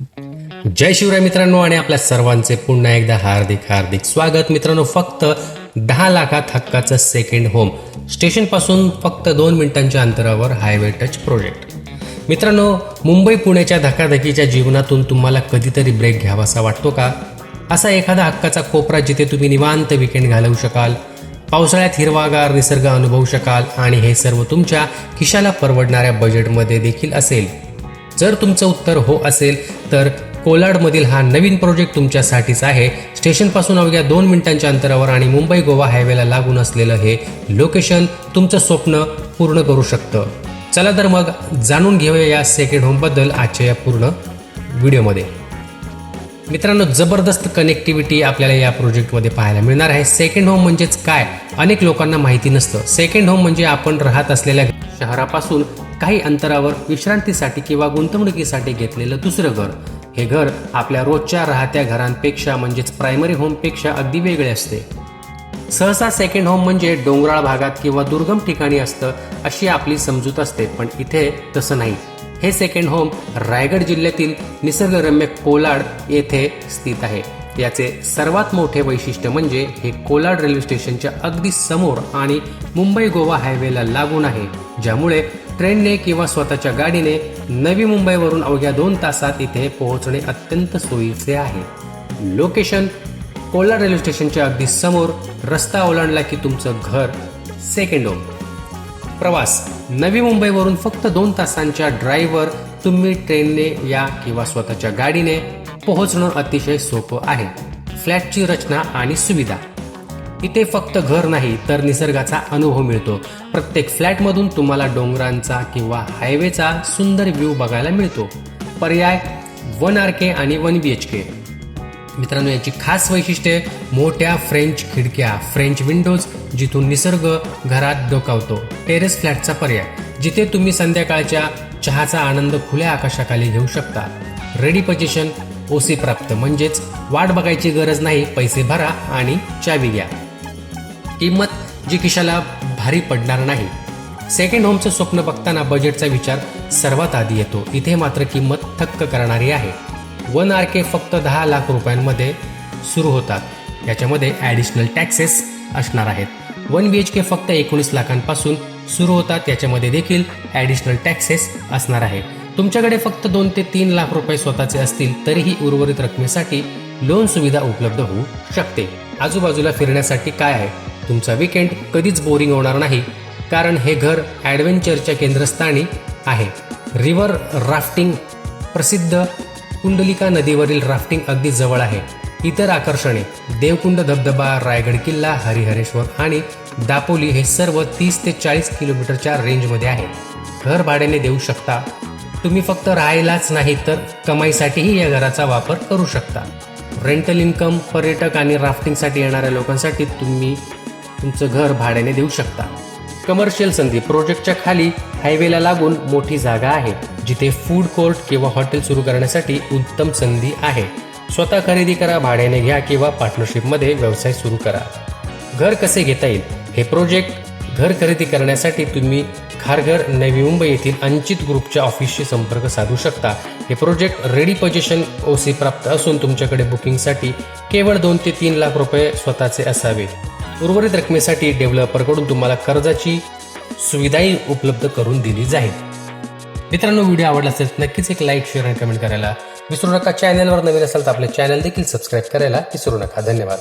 जय शिवराय मित्रांनो आणि आपल्या सर्वांचे पुन्हा एकदा हार्दिक हार्दिक स्वागत. मित्रांनो फक्त दहा लाखात हक्काचं सेकंड होम स्टेशनपासून फक्त दोन मिनिटांच्या अंतरावर हायवे टच प्रोजेक्ट मित्रांनो मुंबई पुण्याच्या धकाधकीच्या जीवनातून तुम्हाला कधीतरी ब्रेक घ्यावासा वाटतो का? असा एखादा हक्काचा कोपरा जिथे तुम्ही निवांत विकेंड घालवू शकाल पावसाळ्यात हिरवागार निसर्ग अनुभवू शकाल आणि हे सर्व तुमच्या खिशाला परवडणाऱ्या बजेटमध्ये देखील असेल. जर तुमचं उत्तर हो असेल तर कोलाडमधील हा नवीन प्रोजेक्ट तुमच्यासाठीच आहे. स्टेशनपासून अवघ्या दोन मिनिटांच्या अंतरावर आणि मुंबई गोवा हायवेला लागून असलेलं हे लोकेशन तुमचं स्वप्न पूर्ण करू शकतं. चला तर मग जाणून घेऊया या सेकंड होमबद्दल आजच्या या पूर्ण व्हिडिओमध्ये. मित्रांनो जबरदस्त कनेक्टिव्हिटी आपल्याला या प्रोजेक्टमध्ये पाहायला मिळणार आहे. सेकंड होम म्हणजेच काय? अनेक लोकांना माहिती नसतं. सेकंड होम म्हणजे आपण राहत असलेल्या शहरापासून काही अंतरावर विश्रांतीसाठी किंवा गुंतवणुकीसाठी घेतलेलं दुसरं घर. हे घर आपल्या रोजच्या राहत्या घरांपेक्षा म्हणजेच प्रायमरी होमपेक्षा अगदी वेगळे असते. सहसा सेकंड होम म्हणजे डोंगराळ भागात किंवा दुर्गम ठिकाणी असतं अशी आपली समजूत असते पण इथे तसं नाही. हे सेकंड होम रायगड जिल्ह्यातील निसर्गरम्य कोलाड येथे स्थित आहे. याचे सर्वात मोठे वैशिष्ट्य म्हणजे हे कोलाड रेल्वे स्टेशनच्या अगदी समोर आणि मुंबई गोवा हायवेला लागून आहे ज्यामुळे ट्रेनने किंवा स्वतःच्या गाडीने नवी मुंबईवरून अवघ्या दोन तासात इथे पोहोचणे अत्यंत सोयीचे आहे. लोकेशन कोलार रेल्वे स्टेशनच्या अगदी समोर रस्ता ओलांडला की तुमचं घर सेकंड होम प्रवास नवी मुंबईवरून फक्त दोन तासांच्या ड्राईव्हवर तुम्ही ट्रेनने या किंवा स्वतःच्या गाडीने पोहोचणं अतिशय सोपं आहे. फ्लॅटची रचना आणि सुविधा. इथे फक्त घर नाही तर निसर्गाचा अनुभव मिळतो. प्रत्येक फ्लॅटमधून तुम्हाला डोंगरांचा किंवा हायवेचा सुंदर व्ह्यू बघायला मिळतो. पर्याय वन आर के आणि वन बी एच के. मित्रांनो याची खास वैशिष्ट्ये मोठ्या फ्रेंच खिडक्या फ्रेंच विंडोज जिथून निसर्ग घरात डोकावतो. टेरेस फ्लॅटचा पर्याय जिथे तुम्ही संध्याकाळच्या चहाचा आनंद खुल्या आकाशाखाली घेऊ शकता. रेडी पजेशन ओसी प्राप्त. म्हणजेच वाट बघायची गरज नाही पैसे भरा आणि चावी घ्या. किंमत जी खिशाला भारी पडणार नाही. सेकंड होमचं स्वप्न बघताना बजेटचा विचार सर्वात आधी येतो. इथे मात्र किंमत थक्क करणारी आहे. वन आर के फक्त दहा लाख रुपयांमध्ये सुरू होतात. याच्यामध्ये ॲडिशनल टॅक्सेस असणार आहेत. वन बी एच के फक्त एकोणीस लाखांपासून सुरू होतात. याच्यामध्ये देखील ॲडिशनल टॅक्सेस असणार आहे. तुमच्याकडे फक्त दोन ते तीन लाख रुपये स्वतःचे असतील तरीही उर्वरित रकमेसाठी लोन सुविधा उपलब्ध होऊ शकते. आजूबाजूला फिरण्यासाठी काय आहे? तुमचा विकेंड कधीच बोरिंग होणार नाही कारण हे घर ॲडव्हेंचरच्या केंद्रस्थानी आहे. रिव्हर राफ्टिंग प्रसिद्ध कुंडलिका नदीवरील राफ्टिंग अगदी जवळ आहे. इतर आकर्षणे देवकुंड धबधबा रायगड किल्ला हरिहरेश्वर आणि दापोली हे सर्व तीस ते चाळीस किलोमीटरच्या रेंजमध्ये आहेत घर भाड्याने देऊ शकता. तुम्ही फक्त राहायलाच नाही तर कमाईसाठीही या घराचा वापर करू शकता. रेंटल इन्कम पर्यटक आणि राफ्टिंगसाठी येणाऱ्या लोकांसाठी तुम्ही तुमचं घर भाड्याने देऊ शकता. कमर्शियल संधी प्रोजेक्टच्या खाली हायवेला लागून मोठी जागा आहे जिथे फूड कोर्ट किंवा हॉटेल सुरू करण्यासाठी उत्तम संधी आहे. स्वतः खरेदी करा भाड्याने घ्या किंवा पार्टनरशिपमध्ये व्यवसाय सुरू करा. घर कसे घेता येईल? हे प्रोजेक्ट घर खरेदी करण्यासाठी तुम्ही खारघर नवी मुंबई येथील अंचित ग्रुपच्या ऑफिसशी संपर्क साधू शकता. हे प्रोजेक्ट रेडी पोझिशन ओसी प्राप्त असून तुमच्याकडे बुकिंगसाठी केवळ दोन ते तीन लाख रुपये स्वतःचे असावे उर्वरित रकमेसाठी डेव्हलपरकडून तुम्हाला कर्जाची सुविधाही उपलब्ध करून दिली जाईल. मित्रांनो व्हिडिओ आवडला असेल तर नक्कीच एक लाईक शेअर आणि कमेंट करायला विसरू नका. चॅनलवर नवीन असाल तर आपले चॅनल देखील सबस्क्राईब करायला विसरू नका. धन्यवाद.